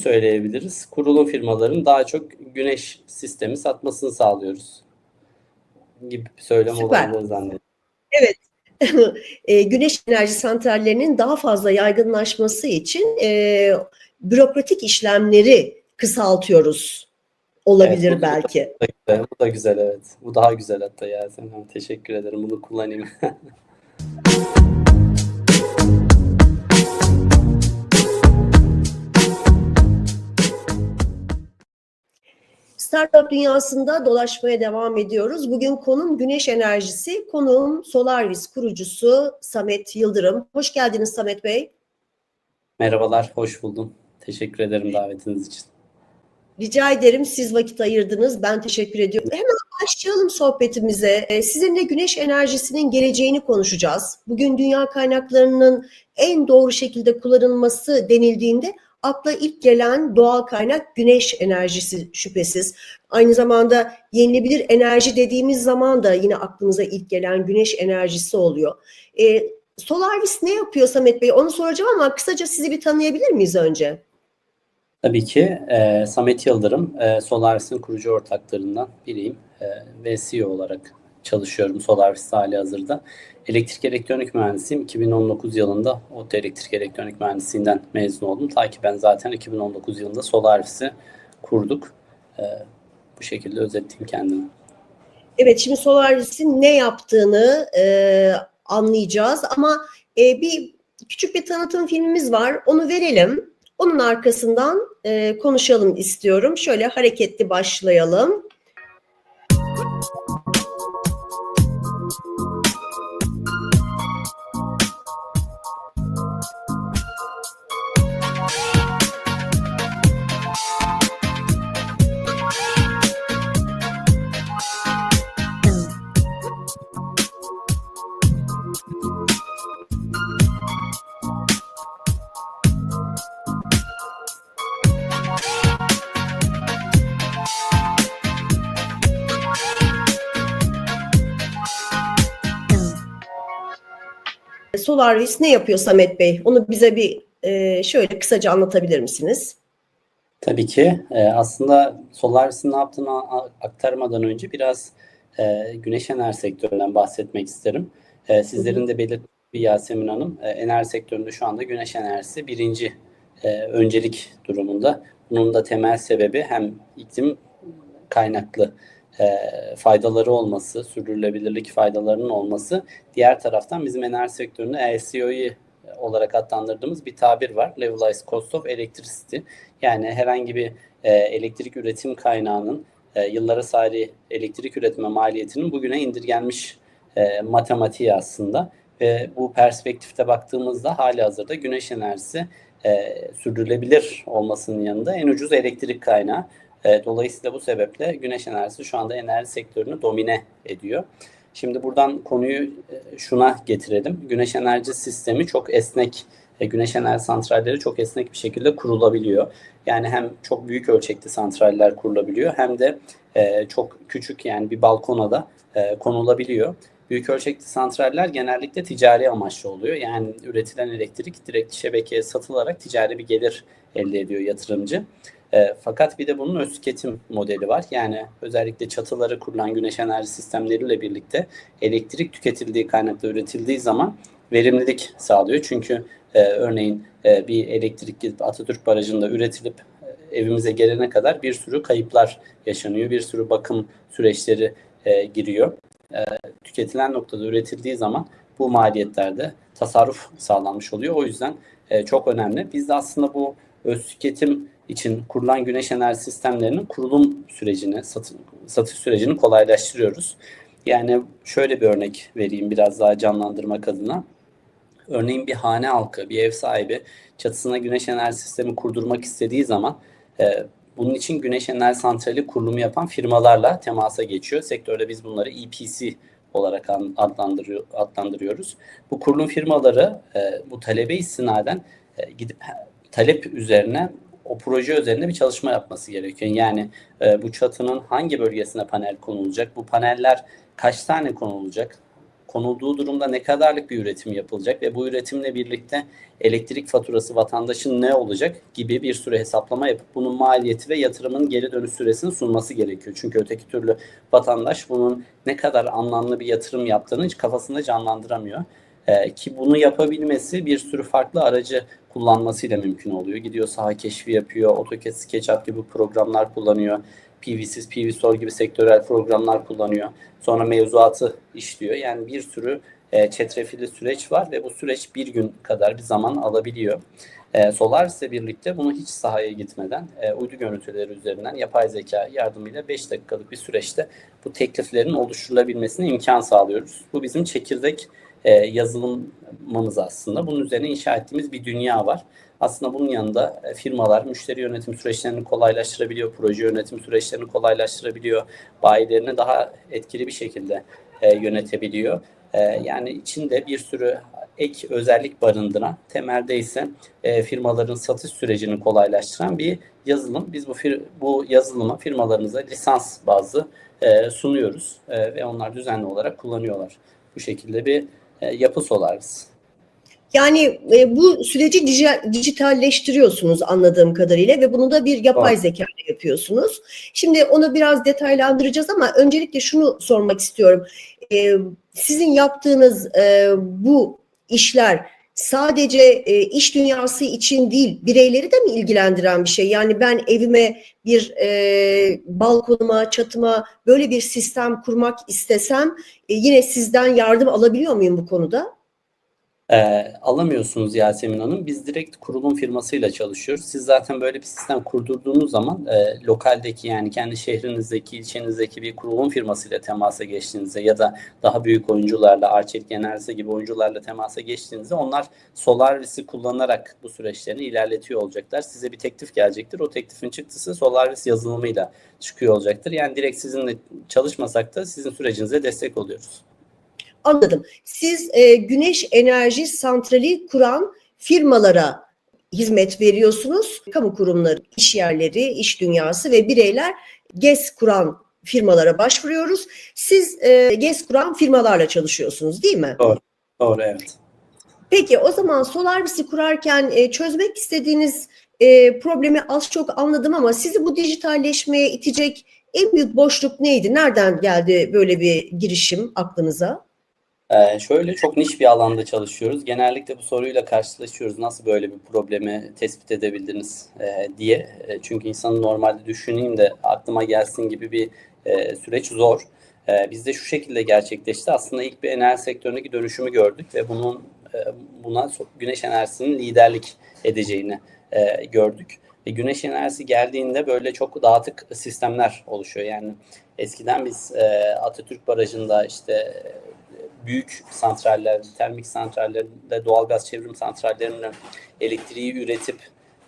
söyleyebiliriz. Kurulum firmaların daha çok güneş sistemi satmasını sağlıyoruz. Gibi bir söylem Süper. olabilir zannediyorum. E, güneş enerji santrallerinin daha fazla yaygınlaşması için e, bürokratik işlemleri kısaltıyoruz. Olabilir Evet, bu- belki. Bu da güzel, bu da güzel evet. Bu daha güzel hatta Yasemin. Teşekkür ederim. Bunu kullanayım. Startup dünyasında dolaşmaya devam ediyoruz. Bugün konum güneş enerjisi. Konuğum Solaris kurucusu Samet Yıldırım. Hoş geldiniz Samet Bey. Merhabalar, hoş buldum. Teşekkür ederim davetiniz için. Rica ederim siz vakit ayırdınız. Ben teşekkür ediyorum. Hemen başlayalım sohbetimize. Ee, Sizinle güneş enerjisinin geleceğini konuşacağız. Bugün dünya kaynaklarının en doğru şekilde kullanılması denildiğinde akla ilk gelen doğal kaynak güneş enerjisi şüphesiz. Aynı zamanda yenilebilir enerji dediğimiz zaman da yine aklımıza ilk gelen güneş enerjisi oluyor. Ee, Solaris ne yapıyor Samet Bey? Onu soracağım ama kısaca sizi bir tanıyabilir miyiz önce? Tabii ki e, Samet Yıldırım, e, Solaris'in kurucu ortaklarından biriyim e, ve CEO olarak çalışıyorum Solaris'te hali hazırda. Elektrik elektronik mühendisiyim. 2019 yılında ODTÜ Elektrik Elektronik Mühendisliğinden mezun oldum. Ta ki ben zaten 2019 yılında Solaris'i kurduk. E, bu şekilde özetleyeyim kendimi. Evet, şimdi Solaris'in ne yaptığını e, anlayacağız ama e, bir küçük bir tanıtım filmimiz var. Onu verelim. Onun arkasından e, konuşalım istiyorum. Şöyle hareketli başlayalım. Solaris ne yapıyor Samet Bey? Onu bize bir e, şöyle kısaca anlatabilir misiniz? Tabii ki. E, aslında Solaris'in ne yaptığını aktarmadan önce biraz e, güneş enerji sektöründen bahsetmek isterim. E, sizlerin de belirttiği Yasemin Hanım, e, enerji sektöründe şu anda güneş enerjisi birinci e, öncelik durumunda. Bunun da temel sebebi hem iklim kaynaklı e, faydaları olması, sürdürülebilirlik faydalarının olması. Diğer taraftan bizim enerji sektöründe LCOE olarak adlandırdığımız bir tabir var. Levelized Cost of Electricity. Yani herhangi bir e, elektrik üretim kaynağının e, yıllara sari elektrik üretme maliyetinin bugüne indirgenmiş e, matematiği aslında. Ve bu perspektifte baktığımızda hali hazırda güneş enerjisi e, sürdürülebilir olmasının yanında en ucuz elektrik kaynağı. E, dolayısıyla bu sebeple güneş enerjisi şu anda enerji sektörünü domine ediyor. Şimdi buradan konuyu e, şuna getirelim. Güneş enerji sistemi çok esnek, e, güneş enerji santralleri çok esnek bir şekilde kurulabiliyor. Yani hem çok büyük ölçekli santraller kurulabiliyor hem de e, çok küçük yani bir balkona da konulabiliyor. Büyük ölçekli santraller genellikle ticari amaçlı oluyor. Yani üretilen elektrik direkt şebekeye satılarak ticari bir gelir elde ediyor yatırımcı. E, fakat bir de bunun öz tüketim modeli var. Yani özellikle çatıları kurulan güneş enerji sistemleriyle birlikte elektrik tüketildiği kaynakla üretildiği zaman verimlilik sağlıyor. Çünkü e, örneğin e, bir elektrik gidip Atatürk Barajı'nda üretilip e, evimize gelene kadar bir sürü kayıplar yaşanıyor. Bir sürü bakım süreçleri e, giriyor. E, tüketilen noktada üretildiği zaman bu maliyetlerde tasarruf sağlanmış oluyor. O yüzden e, çok önemli. Biz de aslında bu öz tüketim için kurulan güneş enerji sistemlerinin kurulum sürecini, satış, satış sürecini kolaylaştırıyoruz. Yani şöyle bir örnek vereyim biraz daha canlandırmak adına. Örneğin bir hane halkı, bir ev sahibi çatısına güneş enerji sistemi kurdurmak istediği zaman e, bunun için güneş enerji santrali kurulumu yapan firmalarla temasa geçiyor. Sektörde biz bunları EPC olarak adlandırıyor, adlandırıyoruz. Bu kurulum firmaları e, bu talebe istinaden e, gidip talep üzerine o proje üzerinde bir çalışma yapması gerekiyor. Yani e, bu çatının hangi bölgesine panel konulacak? Bu paneller kaç tane konulacak? konulduğu durumda ne kadarlık bir üretim yapılacak ve bu üretimle birlikte elektrik faturası vatandaşın ne olacak gibi bir sürü hesaplama yapıp bunun maliyeti ve yatırımın geri dönüş süresini sunması gerekiyor. Çünkü öteki türlü vatandaş bunun ne kadar anlamlı bir yatırım yaptığını hiç kafasında canlandıramıyor. Ee, ki bunu yapabilmesi bir sürü farklı aracı kullanmasıyla mümkün oluyor. Gidiyor saha keşfi yapıyor, AutoCAD, SketchUp gibi programlar kullanıyor. PVSys, PVSol gibi sektörel programlar kullanıyor. Sonra mevzuatı işliyor. Yani bir sürü e, çetrefilli süreç var ve bu süreç bir gün kadar bir zaman alabiliyor. E, Solaris ile birlikte bunu hiç sahaya gitmeden e, uydu görüntüleri üzerinden yapay zeka yardımıyla 5 dakikalık bir süreçte bu tekliflerin oluşturulabilmesine imkan sağlıyoruz. Bu bizim çekirdek e, yazılımımız aslında. Bunun üzerine inşa ettiğimiz bir dünya var. Aslında bunun yanında e, firmalar müşteri yönetim süreçlerini kolaylaştırabiliyor, proje yönetim süreçlerini kolaylaştırabiliyor, bayilerini daha etkili bir şekilde e, yönetebiliyor. E, yani içinde bir sürü ek özellik barındıran, temelde ise e, firmaların satış sürecini kolaylaştıran bir yazılım. Biz bu fir bu yazılımı firmalarımıza lisans bazlı e, sunuyoruz e, ve onlar düzenli olarak kullanıyorlar. Bu şekilde bir e, yapı Solaris. Yani e, bu süreci dijitalleştiriyorsunuz anladığım kadarıyla ve bunu da bir yapay Doğru. zeka ile yapıyorsunuz. Şimdi onu biraz detaylandıracağız ama öncelikle şunu sormak istiyorum. E, sizin yaptığınız e, bu işler sadece e, iş dünyası için değil bireyleri de mi ilgilendiren bir şey? Yani ben evime bir e, balkonuma, çatıma böyle bir sistem kurmak istesem e, yine sizden yardım alabiliyor muyum bu konuda? E, alamıyorsunuz Yasemin Hanım. Biz direkt kurulum firmasıyla çalışıyoruz. Siz zaten böyle bir sistem kurdurduğunuz zaman e, lokaldeki yani kendi şehrinizdeki, ilçenizdeki bir kurulum firmasıyla temasa geçtiğinizde ya da daha büyük oyuncularla, Arçelik Enerjisi gibi oyuncularla temasa geçtiğinizde onlar Solaris'i kullanarak bu süreçlerini ilerletiyor olacaklar. Size bir teklif gelecektir. O teklifin çıktısı Solaris yazılımıyla çıkıyor olacaktır. Yani direkt sizinle çalışmasak da sizin sürecinize destek oluyoruz. Anladım. Siz e, güneş enerji santrali kuran firmalara hizmet veriyorsunuz. Kamu kurumları, iş yerleri, iş dünyası ve bireyler GES kuran firmalara başvuruyoruz. Siz e, GES kuran firmalarla çalışıyorsunuz değil mi? Doğru. Doğru evet. Peki o zaman Solaris'i kurarken e, çözmek istediğiniz e, problemi az çok anladım ama sizi bu dijitalleşmeye itecek en büyük boşluk neydi? Nereden geldi böyle bir girişim aklınıza? Ee, şöyle çok niş bir alanda çalışıyoruz. Genellikle bu soruyla karşılaşıyoruz. Nasıl böyle bir problemi tespit edebildiniz e, diye. E, çünkü insanın normalde düşüneyim de aklıma gelsin gibi bir e, süreç zor. E, bizde şu şekilde gerçekleşti. Aslında ilk bir enerji sektöründeki dönüşümü gördük ve bunun e, buna güneş enerjisinin liderlik edeceğini e, gördük. Ve güneş enerjisi geldiğinde böyle çok dağıtık sistemler oluşuyor. Yani eskiden biz e, Atatürk Barajı'nda işte büyük santraller, termik santrallerinde, doğalgaz çevrim santrallerinde elektriği üretip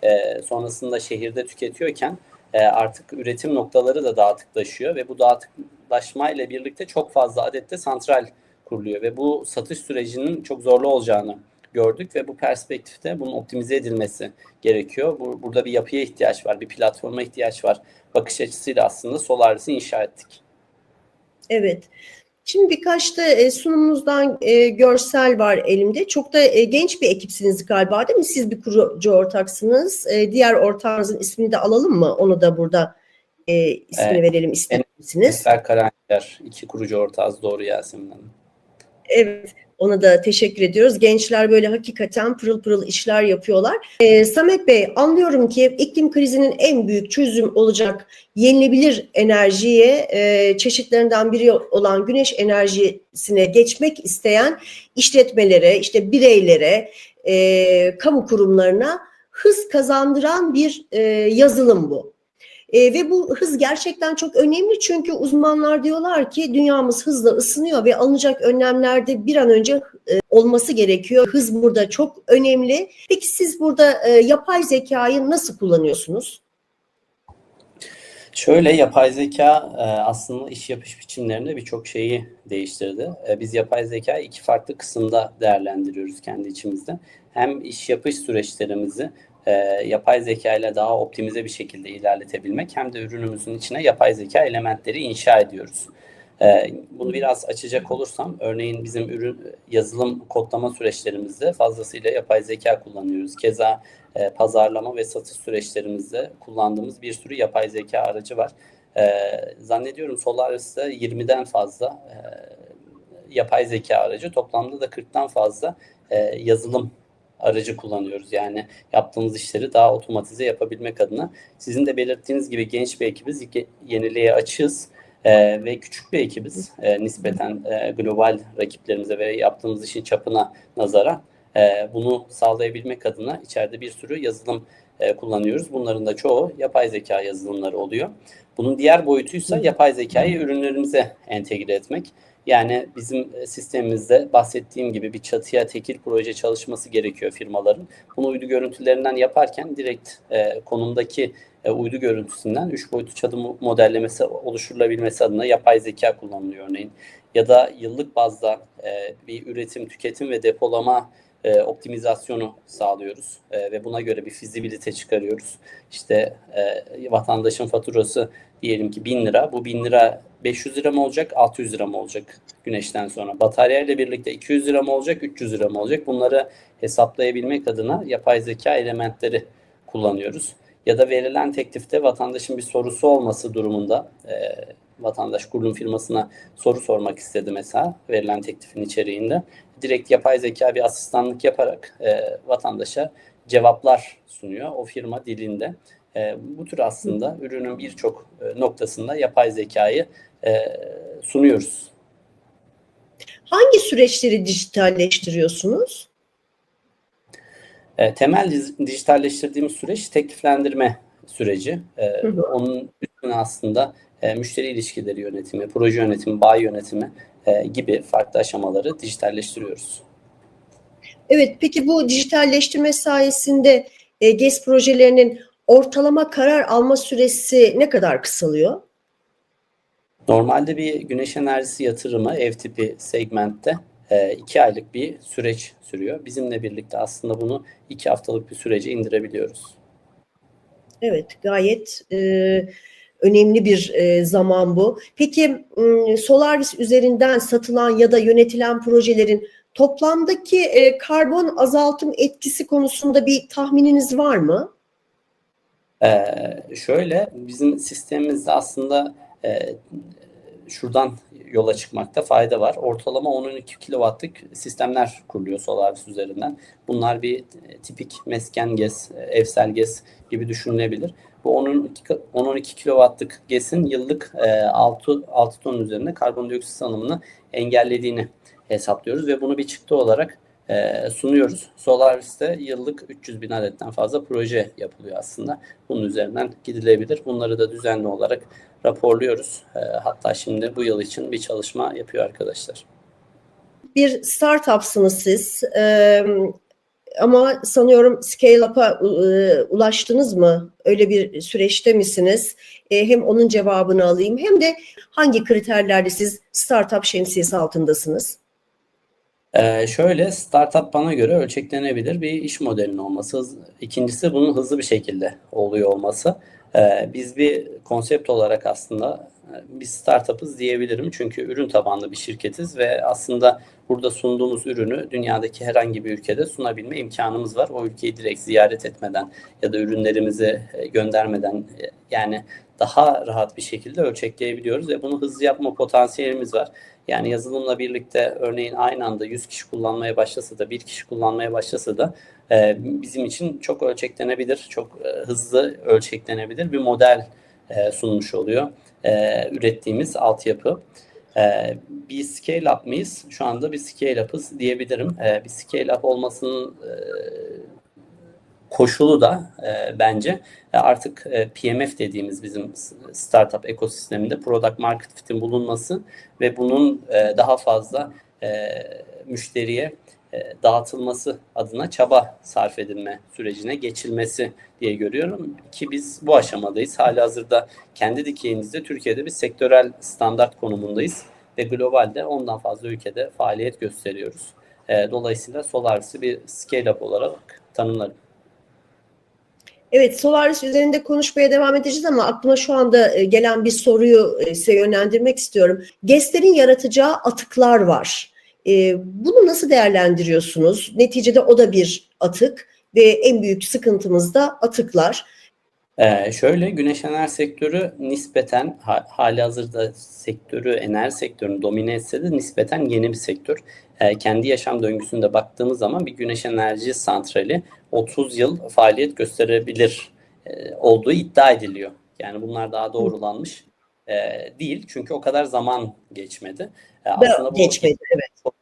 e, sonrasında şehirde tüketiyorken e, artık üretim noktaları da dağıtıklaşıyor ve bu dağıtıklaşma ile birlikte çok fazla adette santral kuruluyor ve bu satış sürecinin çok zorlu olacağını gördük ve bu perspektifte bunun optimize edilmesi gerekiyor. Bu, burada bir yapıya ihtiyaç var, bir platforma ihtiyaç var. Bakış açısıyla aslında Solaris'i inşa ettik. Evet. Şimdi birkaç da e, sunumunuzdan e, görsel var elimde. Çok da e, genç bir ekipsiniz galiba değil mi? Siz bir kurucu ortaksınız. Diğer ortağınızın ismini de alalım mı? Onu da burada ismini Evet. verelim ister misiniz? Eser Karanyer, iki kurucu ortağız doğru Yasemin Hanım. Evet, ona da teşekkür ediyoruz. Gençler böyle hakikaten pırıl pırıl işler yapıyorlar. Ee, Samet Bey, anlıyorum ki iklim krizinin en büyük çözüm olacak yenilebilir enerjiye e, çeşitlerinden biri olan güneş enerjisine geçmek isteyen işletmelere, işte bireylere, e, kamu kurumlarına hız kazandıran bir e, yazılım bu. E, ve bu hız gerçekten çok önemli çünkü uzmanlar diyorlar ki dünyamız hızla ısınıyor ve alınacak önlemlerde bir an önce e, olması gerekiyor. Hız burada çok önemli. Peki siz burada e, yapay zekayı nasıl kullanıyorsunuz? Şöyle yapay zeka e, aslında iş yapış biçimlerinde birçok şeyi değiştirdi. E, Biz yapay zeka iki farklı kısımda değerlendiriyoruz kendi içimizde. Hem iş yapış süreçlerimizi e, yapay zeka ile daha optimize bir şekilde ilerletebilmek hem de ürünümüzün içine yapay zeka elementleri inşa ediyoruz. E, bunu biraz açacak olursam, örneğin bizim ürün yazılım kodlama süreçlerimizde fazlasıyla yapay zeka kullanıyoruz. Keza e, pazarlama ve satış süreçlerimizde kullandığımız bir sürü yapay zeka aracı var. E, zannediyorum Solaris'te 20'den fazla e, yapay zeka aracı, toplamda da 40'tan fazla e, yazılım aracı kullanıyoruz. Yani yaptığımız işleri daha otomatize yapabilmek adına. Sizin de belirttiğiniz gibi genç bir ekibiz, yeniliğe açığız. Ee, ve küçük bir ekibiz e, nispeten e, global rakiplerimize ve yaptığımız işin çapına nazara e, bunu sağlayabilmek adına içeride bir sürü yazılım e, kullanıyoruz. Bunların da çoğu yapay zeka yazılımları oluyor. Bunun diğer boyutuysa yapay zekayı ürünlerimize entegre etmek. Yani bizim sistemimizde bahsettiğim gibi bir çatıya tekil proje çalışması gerekiyor firmaların. Bunu uydu görüntülerinden yaparken direkt e, konumdaki e, uydu görüntüsünden 3 boyutlu çatı modellemesi oluşturulabilmesi adına yapay zeka kullanılıyor örneğin. Ya da yıllık bazda e, bir üretim, tüketim ve depolama e, optimizasyonu sağlıyoruz e, ve buna göre bir fizibilite çıkarıyoruz. İşte e, vatandaşın faturası diyelim ki 1000 lira. Bu 1000 lira 500 lira mı olacak, 600 lira mı olacak güneşten sonra? Batarya ile birlikte 200 lira mı olacak, 300 lira mı olacak? Bunları hesaplayabilmek adına yapay zeka elementleri kullanıyoruz. Ya da verilen teklifte vatandaşın bir sorusu olması durumunda e, vatandaş kurulum firmasına soru sormak istedi mesela verilen teklifin içeriğinde. Direkt yapay zeka bir asistanlık yaparak e, vatandaşa cevaplar sunuyor o firma dilinde. E, bu tür aslında ürünün birçok e, noktasında yapay zekayı e, sunuyoruz. Hangi süreçleri dijitalleştiriyorsunuz? E, temel dijitalleştirdiğimiz süreç tekliflendirme süreci. E, hı hı. Onun üstüne aslında e, müşteri ilişkileri yönetimi, proje yönetimi, bayi yönetimi e, gibi farklı aşamaları dijitalleştiriyoruz. Evet, peki bu dijitalleştirme sayesinde e, GES projelerinin ortalama karar alma süresi ne kadar kısalıyor? Normalde bir güneş enerjisi yatırımı ev tipi segmentte e, iki aylık bir süreç sürüyor. Bizimle birlikte aslında bunu iki haftalık bir sürece indirebiliyoruz. Evet, gayet e, önemli bir e, zaman bu. Peki e, Solaris üzerinden satılan ya da yönetilen projelerin toplamdaki e, karbon azaltım etkisi konusunda bir tahmininiz var mı? Ee, şöyle bizim sistemimizde aslında e, şuradan yola çıkmakta fayda var. Ortalama 10-12 kW'lık sistemler kuruluyor Solaris üzerinden. Bunlar bir tipik mesken gez, evsel gez gibi düşünülebilir. Bu 10-12 kW'lık GES'in yıllık 6, 6 ton üzerinde karbondioksit salımını engellediğini hesaplıyoruz ve bunu bir çıktı olarak e, sunuyoruz. Solaris'te yıllık 300 bin adetten fazla proje yapılıyor aslında. Bunun üzerinden gidilebilir. Bunları da düzenli olarak raporluyoruz. E, hatta şimdi bu yıl için bir çalışma yapıyor arkadaşlar. Bir startupsınız siz. E, ama sanıyorum scale-up'a e, ulaştınız mı? Öyle bir süreçte misiniz? E, hem onun cevabını alayım hem de hangi kriterlerde siz startup şemsiyesi altındasınız? Ee, şöyle startup bana göre ölçeklenebilir bir iş modelinin olması. İkincisi bunun hızlı bir şekilde oluyor olması. Ee, biz bir konsept olarak aslında e, biz startup'ız diyebilirim. Çünkü ürün tabanlı bir şirketiz ve aslında burada sunduğumuz ürünü dünyadaki herhangi bir ülkede sunabilme imkanımız var. O ülkeyi direkt ziyaret etmeden ya da ürünlerimizi e, göndermeden e, yani daha rahat bir şekilde ölçekleyebiliyoruz ve bunu hızlı yapma potansiyelimiz var. Yani yazılımla birlikte örneğin aynı anda 100 kişi kullanmaya başlasa da bir kişi kullanmaya başlasa da e, bizim için çok ölçeklenebilir, çok e, hızlı ölçeklenebilir bir model e, sunmuş oluyor e, ürettiğimiz altyapı. E, bir scale-up mıyız? Şu anda bir scale-up'ız diyebilirim. E, bir scale-up olmasının e, koşulu da e, bence e, artık e, PMF dediğimiz bizim startup ekosisteminde product market fit'in bulunması ve bunun e, daha fazla e, müşteriye e, dağıtılması adına çaba sarf edilme sürecine geçilmesi diye görüyorum ki biz bu aşamadayız. Hali hazırda kendi dikeyimizde Türkiye'de bir sektörel standart konumundayız ve globalde ondan fazla ülkede faaliyet gösteriyoruz. E, dolayısıyla Solaris'i bir scale-up olarak tanımlarım. Evet, Solaris üzerinde konuşmaya devam edeceğiz ama aklıma şu anda e, gelen bir soruyu e, size yönlendirmek istiyorum. GES'lerin yaratacağı atıklar var. E, Bunu nasıl değerlendiriyorsunuz? Neticede o da bir atık ve en büyük sıkıntımız da atıklar. Ee, şöyle güneş enerji sektörü nispeten ha, hali hazırda sektörü enerji sektörünü domine etse de nispeten yeni bir sektör. Ee, kendi yaşam döngüsünde baktığımız zaman bir güneş enerji santrali 30 yıl faaliyet gösterebilir e, olduğu iddia ediliyor. Yani bunlar daha doğrulanmış e, değil çünkü o kadar zaman geçmedi. E, aslında bu Geçmedi, evet.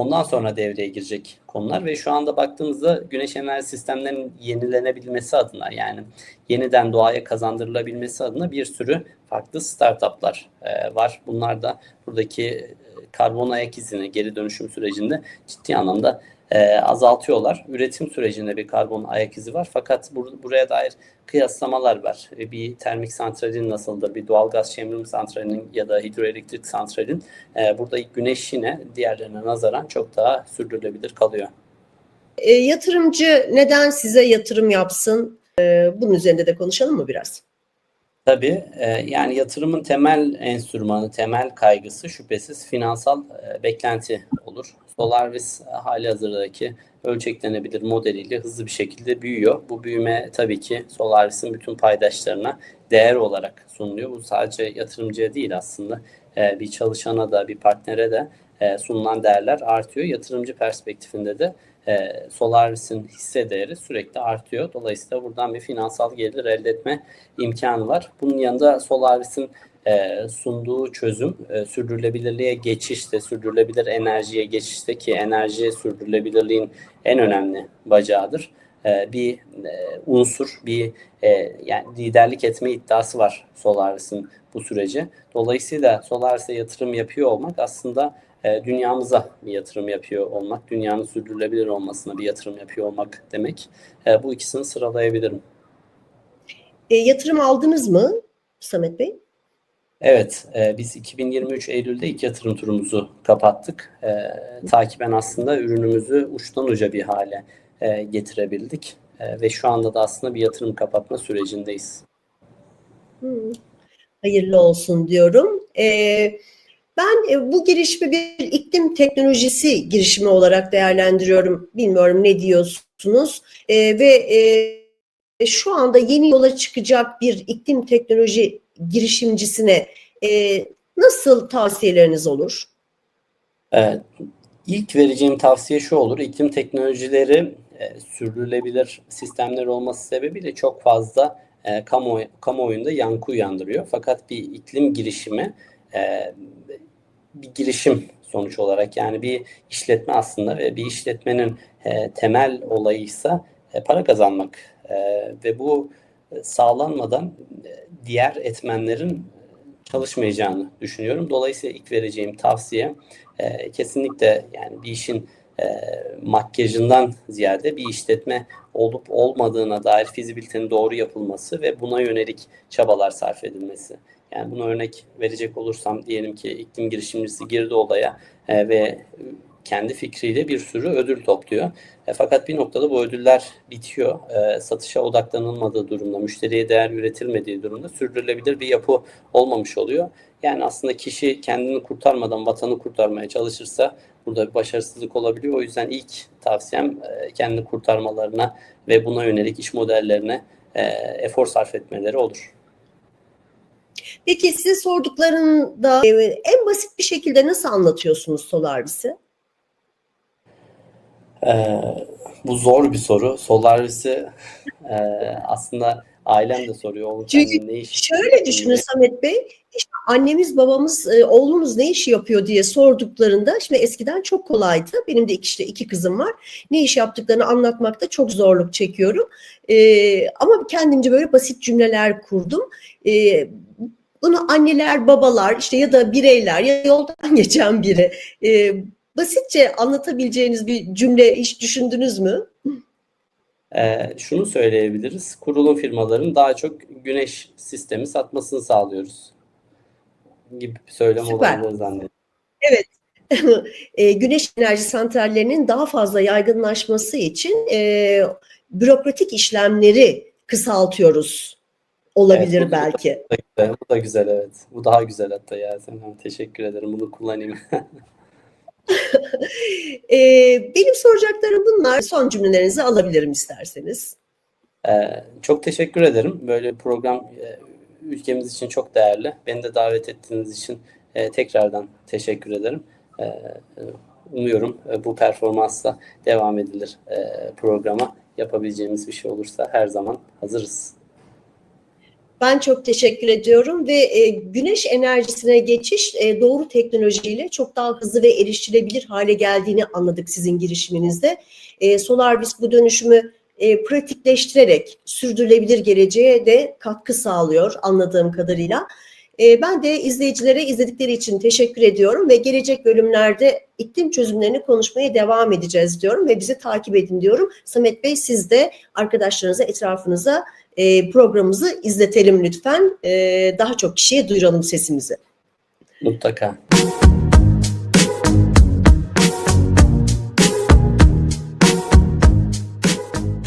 Ondan sonra devreye girecek konular ve şu anda baktığımızda güneş enerji sistemlerinin yenilenebilmesi adına yani yeniden doğaya kazandırılabilmesi adına bir sürü farklı startuplar e, var. Bunlar da buradaki e, karbon ayak izini geri dönüşüm sürecinde ciddi anlamda e, azaltıyorlar. Üretim sürecinde bir karbon ayak izi var fakat bur- buraya dair kıyaslamalar var. E, Bir termik santralin nasıldır, bir doğalgaz şemrüm santralinin ya da hidroelektrik santralin e, burada güneş yine diğerlerine nazaran çok daha sürdürülebilir kalıyor. E, yatırımcı neden size yatırım yapsın? E, bunun üzerinde de konuşalım mı biraz? Tabii e, yani yatırımın temel enstrümanı, temel kaygısı şüphesiz finansal e, beklenti olur. Solaris hali hazırdaki ölçeklenebilir modeliyle hızlı bir şekilde büyüyor. Bu büyüme tabii ki Solaris'in bütün paydaşlarına değer olarak sunuluyor. Bu sadece yatırımcıya değil aslında e, bir çalışana da bir partnere de sunulan değerler artıyor. Yatırımcı perspektifinde de e, Solaris'in hisse değeri sürekli artıyor. Dolayısıyla buradan bir finansal gelir elde etme imkanı var. Bunun yanında Solaris'in e, sunduğu çözüm e, sürdürülebilirliğe geçişte, sürdürülebilir enerjiye geçişte ki enerji sürdürülebilirliğin en önemli bacağıdır. E, bir e, unsur, bir e, yani liderlik etme iddiası var Solaris'in bu sürece. Dolayısıyla Solaris'e yatırım yapıyor olmak aslında e, dünyamıza bir yatırım yapıyor olmak, dünyanın sürdürülebilir olmasına bir yatırım yapıyor olmak demek. E, bu ikisini sıralayabilirim. E, yatırım aldınız mı Samet Bey? Evet, e, biz 2023 Eylül'de ilk yatırım turumuzu kapattık. E, takiben aslında ürünümüzü uçtan uca bir hale e, getirebildik. E, ve şu anda da aslında bir yatırım kapatma sürecindeyiz. Hmm. Hayırlı olsun diyorum. E, ben e, bu girişimi bir iklim teknolojisi girişimi olarak değerlendiriyorum. Bilmiyorum ne diyorsunuz. E, ve e, şu anda yeni yola çıkacak bir iklim teknoloji girişimcisine nasıl tavsiyeleriniz olur? Evet, ilk vereceğim tavsiye şu olur. İklim teknolojileri sürdürülebilir sistemler olması sebebiyle çok fazla kamuoyu, kamuoyunda yankı uyandırıyor. Fakat bir iklim girişimi e, bir girişim sonuç olarak yani bir işletme aslında ve bir işletmenin e, temel olayıysa e, para kazanmak E, ve bu e, sağlanmadan e, diğer etmenlerin çalışmayacağını düşünüyorum. Dolayısıyla ilk vereceğim tavsiye e, kesinlikle yani bir işin e, makyajından ziyade bir işletme olup olmadığına dair fizibilitenin doğru yapılması ve buna yönelik çabalar sarf edilmesi. Yani buna örnek verecek olursam diyelim ki iklim girişimcisi girdi olaya e, ve kendi fikriyle bir sürü ödül topluyor. E, fakat bir noktada bu ödüller bitiyor. E, satışa odaklanılmadığı durumda, müşteriye değer üretilmediği durumda sürdürülebilir bir yapı olmamış oluyor. Yani aslında kişi kendini kurtarmadan vatanı kurtarmaya çalışırsa burada bir başarısızlık olabiliyor. O yüzden ilk tavsiyem e, kendini kurtarmalarına ve buna yönelik iş modellerine e, efor sarf etmeleri olur. Peki size sorduklarında e, en basit bir şekilde nasıl anlatıyorsunuz Solaris'i? Ee, bu zor bir soru. Solaris'i e, aslında ailem de soruyor. Oğlum Çünkü ne iş Şöyle düşünün. Samet Bey, işte annemiz babamız e, oğlunuz ne iş yapıyor diye sorduklarında, şimdi eskiden çok kolaydı. Benim de iki, işte iki kızım var. Ne iş yaptıklarını anlatmakta çok zorluk çekiyorum. E, ama kendimce böyle basit cümleler kurdum. E, bunu anneler, babalar işte ya da bireyler ya yoldan geçen biri e, basitçe anlatabileceğiniz bir cümle hiç düşündünüz mü? Ee, şunu söyleyebiliriz. Kurulum firmaların daha çok güneş sistemi satmasını sağlıyoruz gibi bir söylem Süper. olabilir zannediyorum. e, güneş enerji santrallerinin daha fazla yaygınlaşması için e, bürokratik işlemleri kısaltıyoruz. Olabilir Evet, bu- belki. Da bu da güzel evet. Bu daha güzel hatta Yasemin Hanım. Teşekkür ederim. Bunu kullanayım. Ee, benim soracaklarım bunlar. Son cümlelerinizi alabilirim isterseniz. Ee, çok teşekkür ederim. Böyle program e, ülkemiz için çok değerli. Beni de davet ettiğiniz için e, tekrardan teşekkür ederim. E, umuyorum e, bu performansla devam edilir e, programa. Yapabileceğimiz bir şey olursa her zaman hazırız. Ben çok teşekkür ediyorum ve e, güneş enerjisine geçiş e, doğru teknolojiyle çok daha hızlı ve erişilebilir hale geldiğini anladık sizin girişiminizde. E, SolarBiz bu dönüşümü e, pratikleştirerek sürdürülebilir geleceğe de katkı sağlıyor anladığım kadarıyla. E, ben de izleyicilere izledikleri için teşekkür ediyorum ve gelecek bölümlerde iklim çözümlerini konuşmaya devam edeceğiz diyorum ve bizi takip edin diyorum. Samet Bey siz de arkadaşlarınıza, etrafınıza e, programımızı izletelim lütfen. E, daha çok kişiye duyuralım sesimizi. Mutlaka.